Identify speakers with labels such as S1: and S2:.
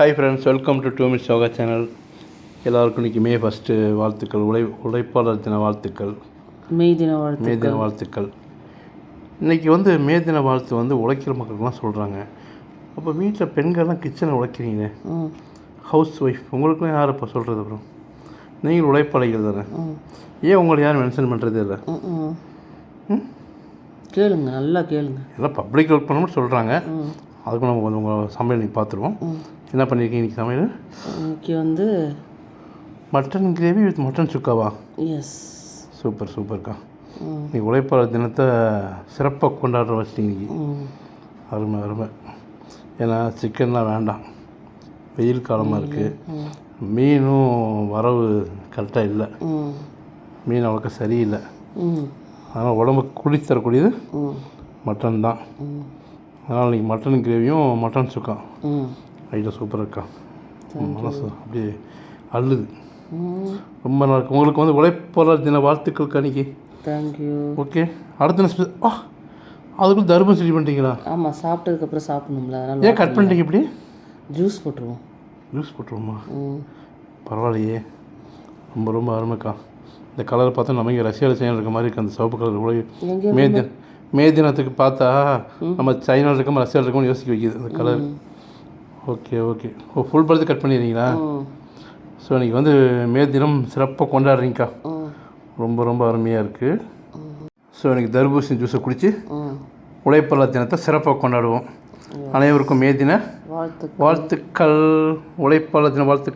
S1: Hi friends welcome to two minutes yoga channel எல்லாருக்கும் இன்றைக்கி May first வாழ்த்துக்கள் உழை உழைப்பாளர் தின வாழ்த்துக்கள்.
S2: மே தின வாழ்த்து
S1: மே தின வாழ்த்துக்கள். இன்றைக்கி வந்து மே தின வாழ்த்து வந்து உழைக்கிற மக்களுக்கெல்லாம் சொல்கிறாங்க அப்போ வீட்டில் பெண்கள்லாம் கிச்சனில் உழைக்கிறீங்க ஹவுஸ் ஒய்ஃப் உங்களுக்குலாம் யார் இப்போ சொல்கிறது அப்புறம் நீங்கள் உழைப்பாளிகள் தானே? ஏன் உங்களை யாரும் மென்ஷன் பண்ணுறதே இல்லை?
S2: கேளுங்க நல்லா கேளுங்க.
S1: எல்லாம் பப்ளிக் ஒர்க் பண்ணணும்னு சொல்கிறாங்க
S2: ம்
S1: அதுக்கு நம்ம கொஞ்சம் உங்கள் சமையல் இன்றைக்கி பார்த்துருவோம். என்ன பண்ணியிருக்கீங்க இன்றைக்கி சமையல்?
S2: இன்னைக்கு வந்து
S1: மட்டன் கிரேவி வித் மட்டன் சுக்காவா?
S2: எஸ்
S1: சூப்பர் சூப்பர்க்கா. நீ உழைப்பாளர் தினத்தை சிறப்பாக கொண்டாடுற வச்சிட்டீங்க இன்னைக்கு. அருமை அருமை. ஏன்னா சிக்கன்லாம் வேண்டாம். வெயில் காலமாக இருக்குது மீனும் வரவு கரெக்டாக இல்லை. மீன் அவ்வளோக்கா சரியில்லை. அதனால் உடம்புக்கு குளிச்சு தரக்கூடியது
S2: ம்.
S1: மட்டன் தான். அதனால் இன்றைக்கி மட்டன் கிரேவியும் மட்டன் சுக்கா.
S2: ம்.
S1: ஐட்டம் சூப்பராக இருக்கா. மனசு அப்படியே அள்ளுது ரொம்ப நல்லா இருக்கு. உங்களுக்கு வந்து உழைப்பாளர் தின வாழ்த்துக்கள் கணிக்கி
S2: தேங்க்யூ
S1: ஓகே அடுத்த என்ன ஸ்பெ- ஆ அதுக்குள்ள தர்பம் சரி பண்ணிட்டீங்களா?
S2: ஆமாம் சாப்பிட்டதுக்கப்புறம் சாப்பிடணும்ல அதனால்
S1: ஏன் கட் பண்ணிட்டீங்க இப்படி?
S2: ஜூஸ் போட்டுருவோம்.
S1: ஜூஸ் போட்டுருவோமா? பரவாயில்லையே. ரொம்ப ரொம்ப அருமைக்கா. இந்த கலர் பார்த்தா நம்ம இங்கே ரஷ்யாவில் சைனா இருக்க மாதிரி இருக்கு. அந்த சிவப்பு கலர்
S2: எங்கே
S1: மே மே தினத்துக்கு பார்த்தா நம்ம சைனாவில் இருக்கோம் ரஷ்யாவில் இருக்கோம்னு யோசிக்க வைக்கிது அந்த கலர் ஓகே ஓகே. ஓ ஃபுல் படத்தை கட் பண்ணிடுறீங்களா? ஸோ இன்றைக்கி வந்து மே தினம் சிறப்பாக கொண்டாடுறீங்கக்கா. ரொம்ப ரொம்ப அருமையாக இருக்குது ஸோ எனக்கு தர்பூசணி ஜூஸை குடித்து
S2: ம்.
S1: உழைப்பாளர் தினத்தை சிறப்பாக கொண்டாடுவோம். அனைவருக்கும் மே தின
S2: வாழ்த்து
S1: வாழ்த்துக்கள். உழைப்பாளர் தின வாழ்த்து